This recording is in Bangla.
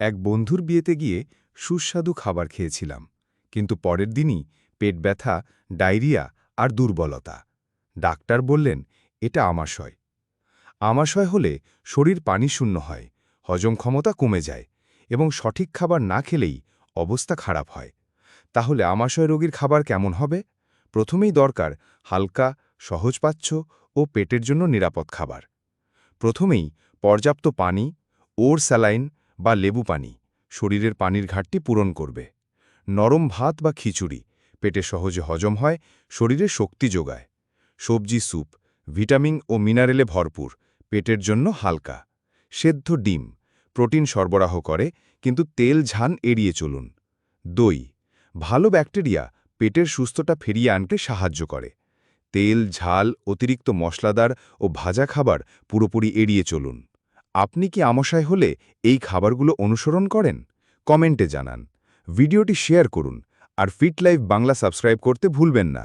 এক বন্ধুর বিয়েতে গিয়ে সুস্বাদু খাবার খেয়েছিলাম, কিন্তু পরের দিনই পেট ব্যথা, ডায়রিয়া আর দুর্বলতা। ডাক্তার বললেন, এটা আমাশয়। আমাশয় হলে শরীর পানি শূন্য হয়, হজম ক্ষমতা কমে যায় এবং সঠিক খাবার না খেলেই অবস্থা খারাপ হয়। তাহলে আমাশয় রোগীর খাবার কেমন হবে? প্রথমেই দরকার হালকা সহজপাচ্য ও পেটের জন্য নিরাপদ খাবার। প্রথমেই পর্যাপ্ত পানি, ওর স্যালাইন বা লেবু পানি, শরীরের পানির ঘাটতি পূরণ করবে। নরম ভাত বা খিচুড়ি, পেটে সহজে হজম হয়, শরীরে শক্তি যোগায়। সবজি স্যুপ, ভিটামিন ও মিনারেলে ভরপুর, পেটের জন্য হালকা। সেদ্ধ ডিম, প্রোটিন সরবরাহ করে, কিন্তু তেল ঝান এড়িয়ে চলুন। দই, ভালো ব্যাকটেরিয়া পেটের সুস্থতা ফিরিয়ে আনতে সাহায্য করে। তেল, ঝাল, অতিরিক্ত মশলাদার ও ভাজা খাবার পুরোপুরি এড়িয়ে চলুন। আপনি কি আমশায় হলে এই খাবারগুলো অনুসরণ করেন? কমেন্টে জানান। ভিডিওটি শেয়ার করুন আর ফিট লাইফ বাংলা সাবস্ক্রাইব করতে ভুলবেন না।